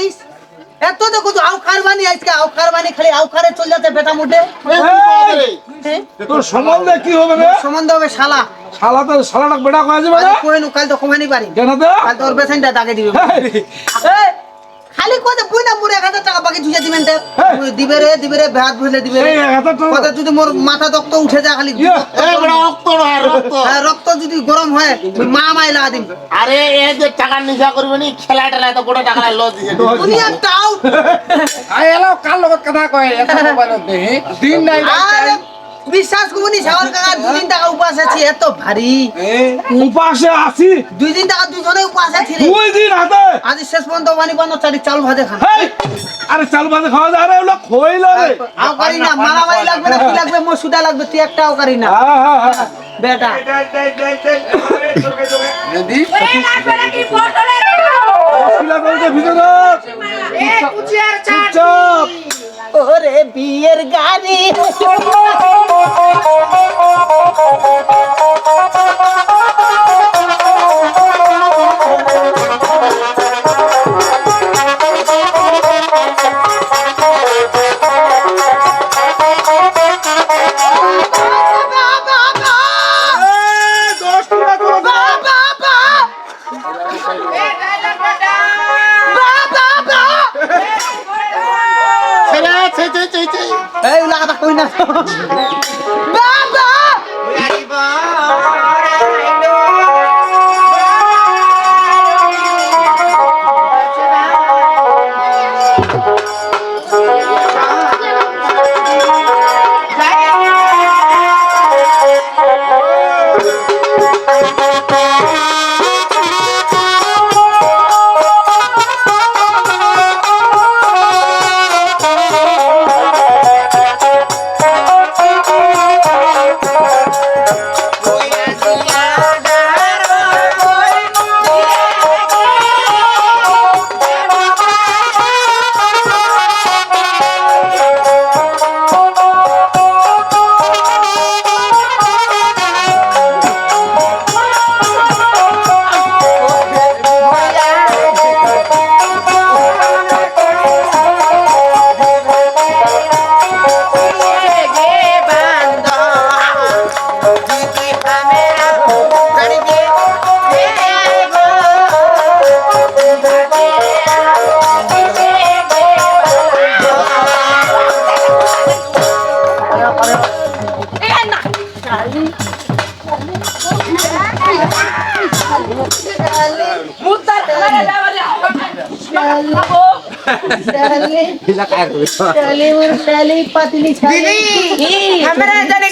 পারিস এত দেখো তো আউখার বানি আজকে আউখার বানি খালি আউখারে চলে যাচ্ছে বেটা মুটে। হ্যাঁ? তোর সম্বন্ধে কি হবে রে? সম্বন্ধ হবে শালা। শালা তো শালাটা বেটা কয়ে যাবে কই আজ কাল তো কমানি পারি কেন তো? কাল তোর বেসেনটা দাগে দিবে। এই, খালি কত বুই না মোর এক হাজার টাকা বাকি ধুয়ে দিবেন তে। দিবে রে দিবে রে ভাত ভুলে দিবে রে। এই এক হাজার টাকা- কত যদি মোর মাথা দক্ত উঠে যায় খালি ইয়ে, রক্ত ভাই রক্ত হ্যাঁ, রক্ত। যদি গরম হয় মা মাইলা দিম। আরে এ যে টাকা নিশা করবে নি খেলা টেলা তো গোটা টাকা লস দিছে। দুনিয়া টাউট আই এলাও কার লগত কথা কয়? এটা মোবাইলত দেহি দিন নাই আরে বিশ্বাস করবনি সাগর কাকা দুদিন টাকা উপাস আছি এত ভারী। উপাসে আছি? দুই দিন টাকা দুজনে উপাস আছি দুই দিন হাতে? আজ শেষ পর্যন্ত বানি বানো চারি চাল ভাজে খান। আরে চাল বাজে খাওয়া যায় আরে ওগুলো খইল রে। আও করি না মারামারি লাগবে না কি লাগবে? মোর সুদা লাগবে তুই একটাও করি না। বেটা। যদি ভিতরে? চুপচাপ ওরে বিয়ের গাড়ি। এই লাগাটা কই আমরা জানি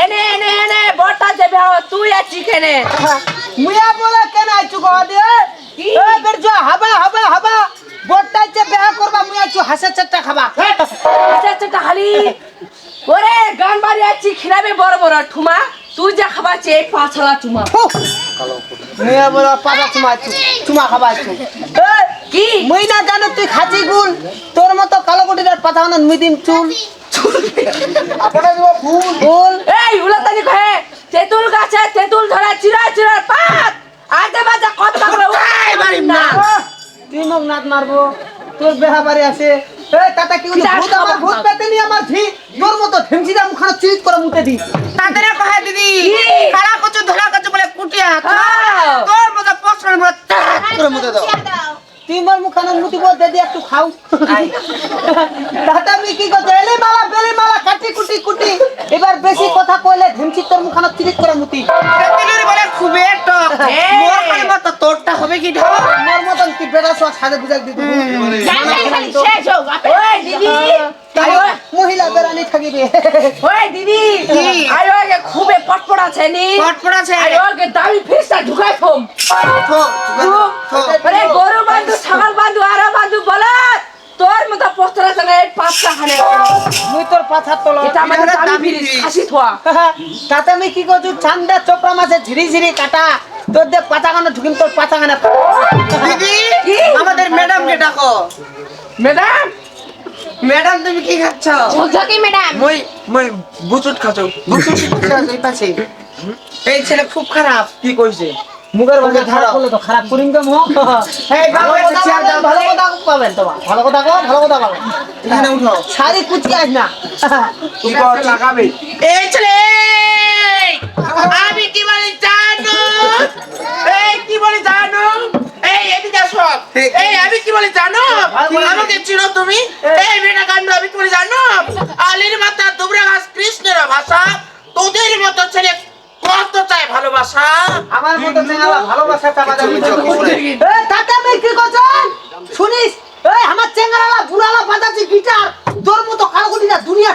এনে এনে এনে বটা দেবে। তুই আছিস কেন মুয়া বলে কেন আইছু দে এ বের যা হাবা হাবা হাবা। বটা চেপে মুয়া চু হাসে চাটা খাবা। হাসে চাটা খালি। ওরে গান বাড়ি আছি খিরাবে বড় বড় ঠুমা। তুই যা খাবাচ্ছে এই পাছলা চুমা মুয়া বলে পাতা চুমা চুমা খাবা আইছু কি? মুই না জানো তুই খাচি গুল তোর মতো কালো কুটির পাতা না মুই দিম চুল। আপনা দিব ফুল। ফুল। এই উলাতানি কহে তেঁতুল গাছে তেঁতুল ধরা চিরা চিরা পাত। আজে বাজে কত পাগলা উড়াই মারিম না। তুই মোক নাত মারবো তোর বেহা বাড়ি আছে। এই কাটা কি? ভূত আমার ভূত পেতে নি আমার ভি তোর মতো ঢেমসিটা মুখানা চিট করে মুতে দি তাদের কহে দিদি খালা কচু ধলা কচু বলে কুটিয়া। হ্যাঁ। তোর মতো পছন্দ বলে তাত করে মুতে দাও। তুই মোর মুখানা মুতিব দে দি একটু খাও। দাদা আমি কি করতে? এলে মালা বেলে মালা কাটি কুটি কুটি। এবার বেশি কথা কইলে ঢেমসি তোর মুখানা চিট করে মুতি। তেতিলুরি বলে খুবই টক এ। মোর খালি মতো তোরটা হবে কি ঢক মোর মতন কি বেড়া সব সাজে বুঝাই দিত ওই দিদি। ওই, মহিলা বেড়ানি থাকিবে। ওই দিদি আয় ওকে খুবে পটপট আছে নি? আছে। আয় ওকে দামি ফিসটা ঢুকাই ফোম। আরে গরু বান্ধু ছাগল বান্ধু আর বান্ধু বলে তোর মতো পোস্টার আছে না পাঁচটা খানে মুই তোর পাছার তলা এটা হলো দামি ফিরিস। খাসি থোয়া। তাতে আমি কি করছু? ঠান্ডা চোপড়া মাছে ঝিরি ঝিরি কাটা তোর যে পাতা গানা ঢুকিম তোর পাতা গানা দিদি কি? আমাদের ম্যাডামকে ডাকো। ম্যাডাম ম্যাডাম তুমি কি খাচ্ছ? ঝকঝকি ম্যাডাম? মই মই বুচুট খাচ্ছো। বুঝতে শিখছে এই পাশে এই ছেলে খুব খারাপ কি কইছে? মুখের ভাষা খারাপ করলে তো খারাপ করিম কেম এই ভালো কথা ভালো কথা পাবেন তোমার। ভালো কথা কো ভালো কথা পাবেন এখানে উঠো। শাড়ি কুচি আস না। কি করছিস লাগাবে? এই ছেলে আমি কি বলি জানো এই কি বলি জানো এই এই আমি কি বলি জানো? আমাকে চিনো তুমি? এই বেটা কাণ্ড আমি কি বলি জানো? আলির মাথা দুবরা ঘাস কৃষ্ণের ভাষা তোদের মতো ছেলে কত চায় ভালোবাসা? আমার মতো চেঙ্গালা ভালোবাসা চাপা যাবে এ টাটা কি করছেন শুনিস? এই আমার চেঙ্গালা বুড়ালা বাজাচ্ছি গিটার তোর মতো কালগুলিরা দুনিয়া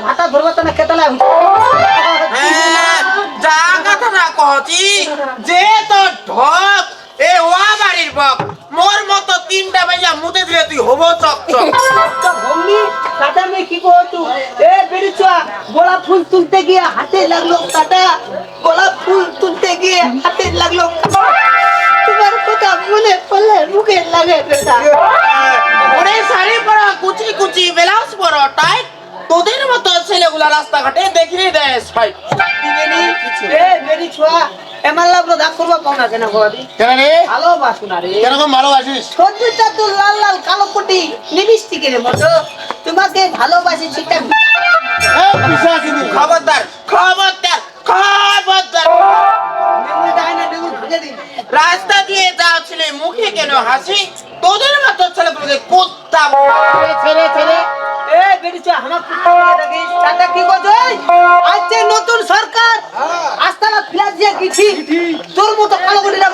ভাতা ধরবা তো না কেতলা হ্যাঁ, যা কথাটা কহছি যে তো ঢক এ ওয়া বাড়ির বক মোর মতো তিনটা ভাইয়া মুতে দিলে তুই হব চকচক তো ভগ্নি কাটা মে কি কইছো এ বেড়িছা গোলাপ ফুল তুলতে গিয়ে হাতে লাগল কাটা। গোলাপ ফুল তুলতে গিয়ে হাতে লাগল তোমার কথা মনে পড়লে মুখে লাগে বেটা ওরে শাড়ি পরা কুচি কুচি ব্লাউজ পরা টাইট তোদের মতো ছেলেগুলা রাস্তাঘাটে দেখিয়ে দেয় ভাই। এমন লাগল দাগ করবা না কেন গদি কেন রে? ভালোবাসো না রে। কেরকম ভালোবাসিস? সত্যিটা তো লাল লাল কালো কোটি লিপস্টিকের মতো তোমাকে ভালোবাসি ঠিকঠাক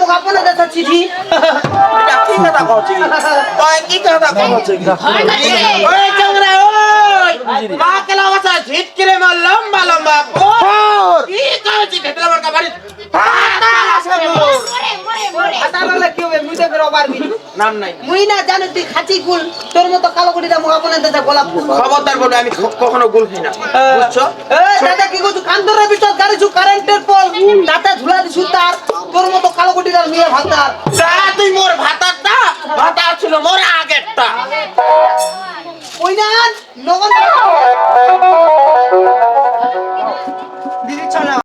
কালো কোটিরা মুখ আপনে দেশে চিঠি এটা কি কথা কহছি ওই কি ওই মা কেলা বাসা ঝিটকিরে মা লম্বা লম্বা পোর কি কহছি ভেতলা বড়কা বাড়ি পাতা আছে মোর। হাতার কি হবে? মুই দেখে পারবি নাম নাই। মুই না জানি তুই খাচি গুল তোর মতো কালো মুখ আপনে গোলাপ ফুল। খবরদার বলে আমি কখনো গুল খাই না বুঝছ? এ দাদা কি ভিতর গাড়িছু কারেন্টের পোল দাদা ঝুলা দিছু তার তোর মতো কালো কোটিরার মেয়ে ভাতার তা তুই মোর ভাতারটা ভাতার ছিল মোর আগেরটা। ওই না? নগদ